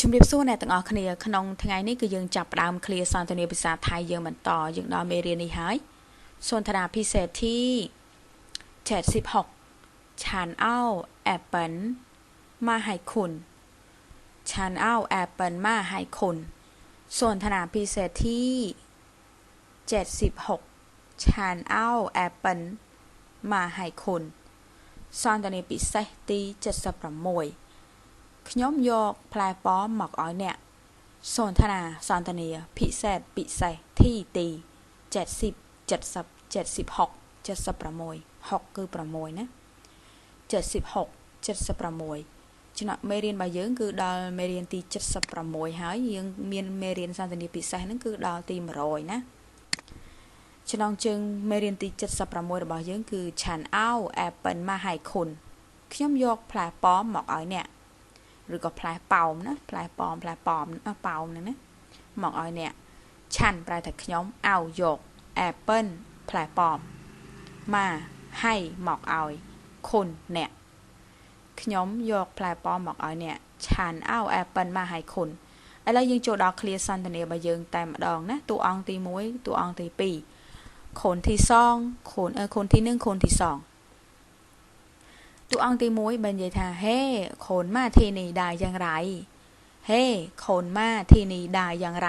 ជំរាបសួរអ្នកទាំងអស់គ្នាក្នុងថ្ងៃនេះគឺយើងចាប់ផ្ដើមឃ្លាសន្ទនាភាសាថៃយើងបន្តយើងដល់មេរៀននេះហើយសន្ទនាពិសេសទី76ឆានអោអែប៉ិនមកឲ្យគុណឆានអោអែប៉ិនមកឲ្យគុណសន្ទនាពិសេសទី76ឆានអោអែប៉ិនមកឲ្យគុណសន្ទនាពិសេសទី76 ខ្ញុំយកផ្លែប៉ោមមកឲ្យអ្នកសន្ទនាសន្ទនាពិសេសពិសេសទីទី70 70 76 76 6គឺ6ណា76 76ចំណុចមេរៀនរបស់យើងគឺដល់មេរៀនទី76ហើយយើងមានមេរៀនសន្ទនាពិសេសហ្នឹងគឺដល់ទី100ណាចំណងជើងមេរៀនទី76របស់យើងគឺឆានអោអែប៉ិនមកឲ្យគុណខ្ញុំយកផ្លែប៉ោមមកឲ្យអ្នក ឬក៏ផ្លែប៉ោមណាផ្លែប៉ោមផ្លែប៉ោមប៉ោមហ្នឹងណាមកឲ្យអ្នកឆាន់ប្រែថាខ្ញុំអោយកអែប៉ិនផ្លែប៉ោមមកឲ្យមកឲ្យគុណអ្នកខ្ញុំយកផ្លែប៉ោមមកឲ្យអ្នកឆាន់អោអែប៉ិនមកឲ្យគុណឥឡូវយើងចូលដល់ clear សន្ទនារបស់យើងតែម្ដងណាតួអង្គទី1តួអង្គទី2ខូនទី2ខូនខូនទី1ខូនទី2 ตัวอังตีมุ้ยบรรยายทาเฮ่ขนมาที่นี่ได้อย่างไร เฮ่ขนมาที่นี่ได้อย่างไร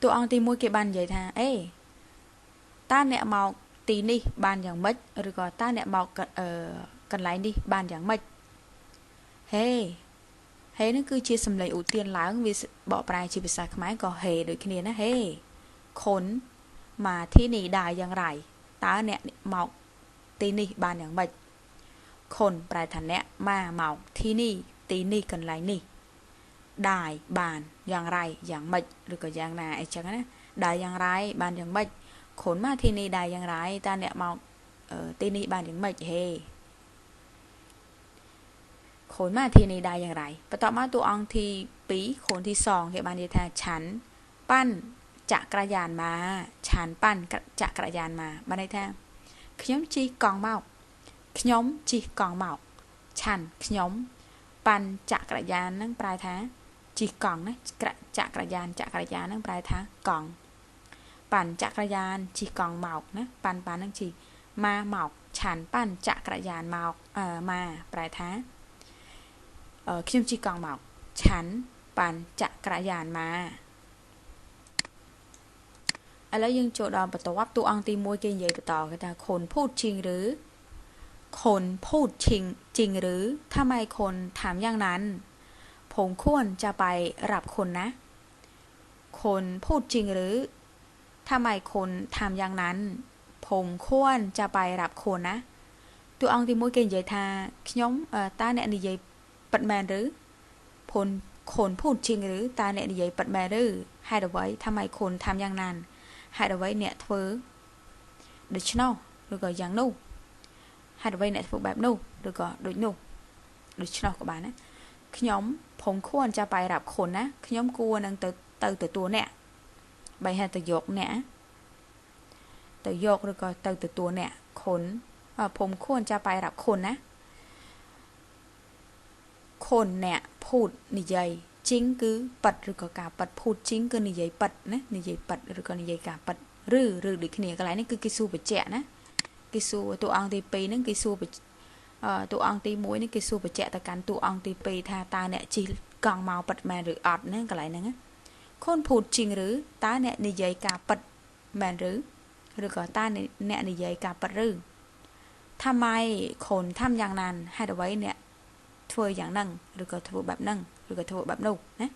ตัวอังตีมุ้ยเก็บบรรยายทาเอ้ต้าเนี่ยมาตีนี่บานอย่างมัดหรือก็ต้าเนี่ยมอเอ่อกันไรนี่บานอย่างมัดเฮ่เฮ้นั่นคือชื่อสำเร็จอุเตียนล้างวิบอปลายชีภาษาขมายก็เฮ่โดยคเนียนะเฮ่ขนมาที่นี่ได้อย่างไร តើអ្នកមកទីនេះបានយ៉ាងម៉េចខុនប្រែថាអ្នកមកមកទីនេះទីនេះកន្លែងនេះដាយបានយ៉ាងไรយ៉ាងម៉េចឬក៏យ៉ាងណាអីចឹងណាដាយយ៉ាងไรបានយ៉ាងម៉េចខុនមកទីនេះដាយយ៉ាងไรតើអ្នកមកទីនេះបានយ៉ាងម៉េចហេខូនមកទីនេះដែរយ៉ាងไรបន្ទាប់មកតួអង្គទី2ខូនទី2គេបាននិយាយថាឆាន់ប៉ាន់ ចក្រយានមកឆានប៉ាន់ចក្រយានមកបានន័យថាខ្ញុំជិះកង់មកខ្ញុំជិះកង់មកឆាន់ខ្ញុំប៉ាន់ចក្រយានហ្នឹងប្រែថាជិះកង់ណាចក្រយានចក្រយានហ្នឹងប្រែថាកង់ប៉ាន់ចក្រយានជិះកង់មកណាប៉ាន់ប៉ាន់ហ្នឹងជិះមកមកឆាន់ប៉ាន់ចក្រយានមកអឺមកប្រែថាអឺខ្ញុំជិះកង់មកឆាន់ប៉ាន់ចក្រយានមក ឥឡូវយើងចូលដល់បន្ទាប់តួអង្គទី1គេនិយាយបន្តគេថាខុនพูดจริงหรือคนพูดจริงจริงหรือทำไมคนถามอย่างนั้นผมควรจะไปรับคนนะ คนพูดจริงหรือทำไมคนทำอย่างนั้นผมควรจะไปรับคนណាតួអង្គទី1គេនិយាយថាខ្ញុំតើអ្នកនិយាយប៉ិតមែនឬผลคนพูดจริงหรือតើអ្នកនិយាយប៉ិតមែនឬហេតុអ្វីทำไมคนทำอย่างนั้น ហេតុអ្វីអ្នកធ្វើដូច្នោះឬក៏យ៉ាងនោះហេតុអ្វីអ្នកធ្វើបែបនោះឬក៏ដូចនោះដូច្នោះក៏បានណាខ្ញុំភងខួនចាប់បាយរាប់ខុនណាខ្ញុំគួរនឹងទៅទៅទទួលអ្នកបែរហេតុទៅយកអ្នកទៅយកឬក៏ទៅទទួលអ្នកខុនភុំខួនចាប់បាយរាប់ខុនណាខុនអ្នកភូតនិយាយ ជីងគឺប៉ັດឬក៏ការប៉ັດភូតជីងគឺនិយាយប៉ັດណានិយាយប៉ັດឬក៏និយាយការប៉ັດឬឬដូចគ្នាកន្លែងនេះគឺគេសួរបញ្ជាក់ណាគេសួរតួអង្គទី2ហ្នឹងគេសួរអឺតួអង្គទី1ហ្នឹងគេសួរបញ្ជាក់ទៅកាន់តួអង្គទី2ថាតើអ្នកជិះកង់មកប៉ັດមែនឬអត់ហ្នឹងកន្លែងហ្នឹងខូនភូតជីងឬតើអ្នកនិយាយការប៉ັດមែនឬឬក៏តើអ្នកនិយាយការប៉ັດឬថាម៉េចខូនធ្វើយ៉ាងណាហេតុអ្វីអ្នកធ្វើយ៉ាងហ្នឹងឬក៏ធ្វើបែបហ្នឹង ឬក៏ធ្វើបែបនោះណា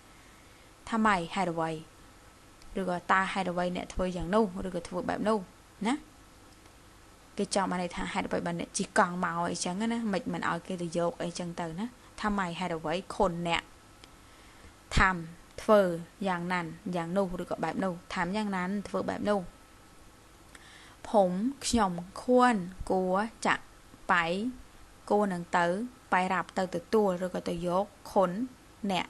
ថាម៉េចហេតុអ្វីឬក៏តើហេតុអ្វីអ្នកធ្វើយ៉ាងនោះឬក៏ធ្វើបែបនោះណាគេចង់បានថាហេតុអ្វីបានអ្នកជីកង់មកអីចឹងណាមិនមិនឲ្យគេទៅយកអីចឹងទៅណាថាម៉េចហេតុអ្វីខុនអ្នកថាំធ្វើយ៉ាងណានយ៉ាងនោះឬក៏បែបនោះថាំយ៉ាងណានធ្វើបែបនោះខ្ញុំខ្ញុំខួនគួចាក់បៃគួនឹងទៅបៃរាប់ទៅទទួលឬក៏ទៅយកខុន អ្នក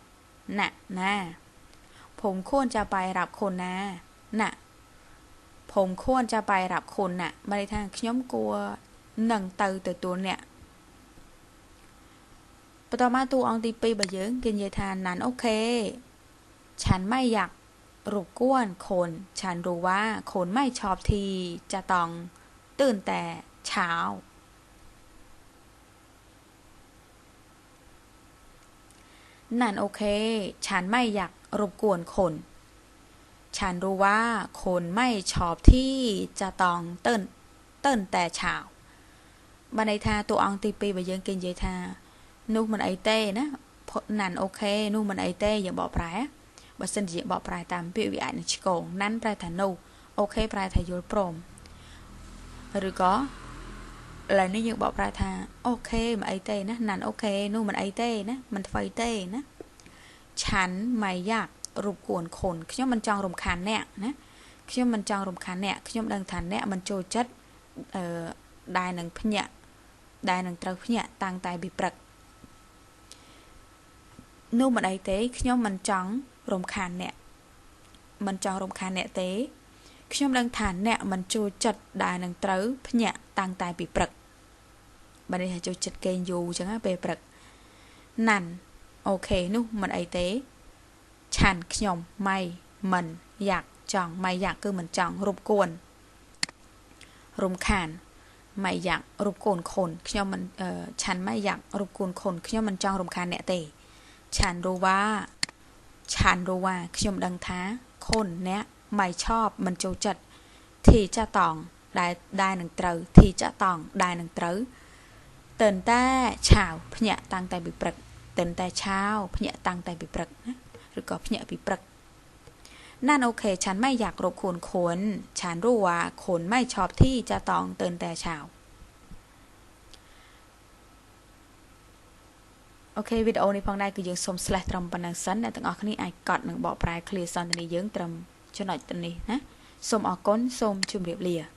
ណាណាผมควรจะไปรับคนណាណាผมควรจะไปรับคนណាបានន័យថាខ្ញុំគួរនឹងទៅទទួលអ្នក បន្តមកតួអង្គទី2របស់យើងគេនិយាយថាណានអូខេฉันไม่อยากรบกวนคนฉันรู้ว่าคนไม่ชอบที่จะต้องตื่นแต่เช้า นั่นโอเค ฉันไม่อยากรบกวนคน ฉันรู้ว่าคนไม่ชอบที่จะต้องเติ้นเติ้นแต่ชาวบันไดทาตัวอังตีปีบยังกินเยทานู่มันไอเต้นะนั่นโอเคนู่มันไอเต้อย่าบอกปลายบัสนจีบอกปลายตามปิวิอันชิโกงนั้นปลายฐานนูโอเคปลายทายุโปรมหรือก็ ឥឡូវនេះយើងបកប្រែថាអូខេមិនអីទេណាណាន់អូខេនោះមិនអីទេណាមិនថ្មីទេណាឆាន់ម៉ៃយ៉ាក់រូបគួនខុនខ្ញុំមិនចង់រំខានអ្នកណាខ្ញុំមិនចង់រំខានអ្នកខ្ញុំដឹងថាអ្នកមិនចូលចិត្តអឺដែលនឹងភ្ញាក់ដែលនឹងត្រូវភ្ញាក់តាំងតែពីព្រឹកនោះមិនអីទេខ្ញុំមិនចង់រំខានអ្នកមិនចង់រំខានអ្នកទេខ្ញុំដឹងថាអ្នកមិនចូលចិត្តដែលនឹងត្រូវភ្ញាក់ តាំងតែពីព្រឹកបើនេះចូលចិត្តគេងយូរអញ្ចឹងពេលព្រឹកណាន់អូខេនោះមិនអីទេឆាន់ខ្ញុំម៉ៃមិនយ៉ាក់ចង់ម៉ៃយ៉ាក់គឺមិនចង់រົບគួនរំខានម៉ៃយ៉ាក់រົບគួនខុនខ្ញុំមិនឆាន់ម៉ៃយ៉ាក់រົບគួនខុនខ្ញុំមិនចង់រំខានអ្នកទេឆាន់រូវ៉ាឆាន់រូវ៉ាខ្ញុំដឹងថាខុនអ្នកម៉ៃឆប់មិនចូលចិត្តធីចាតង ដែលដែលនឹងត្រូវធីចាតងដែលនឹងត្រូវតើតែឆាវភ្ញាក់តាំងតែពីព្រឹកតើតែឆាវភ្ញាក់តាំងតែពីព្រឹកណាឬក៏ភ្ញាក់ពីព្រឹកนั่นโอเคฉันไม่อยากรบกวนคนฉันรู้ว่าคนไม่ชอบที่จะต้องตื่นแต่เช้าអូខេវីដេអូនេះផងដែរគឺយើងសូម slash ត្រឹមប៉ុណ្ណឹងសិនអ្នកទាំងអស់គ្នាអាចកត់និងបកប្រែ clear សន្ទនាយើងត្រឹមចំណុចនេះណាសូមអរគុណសូមជម្រាបលា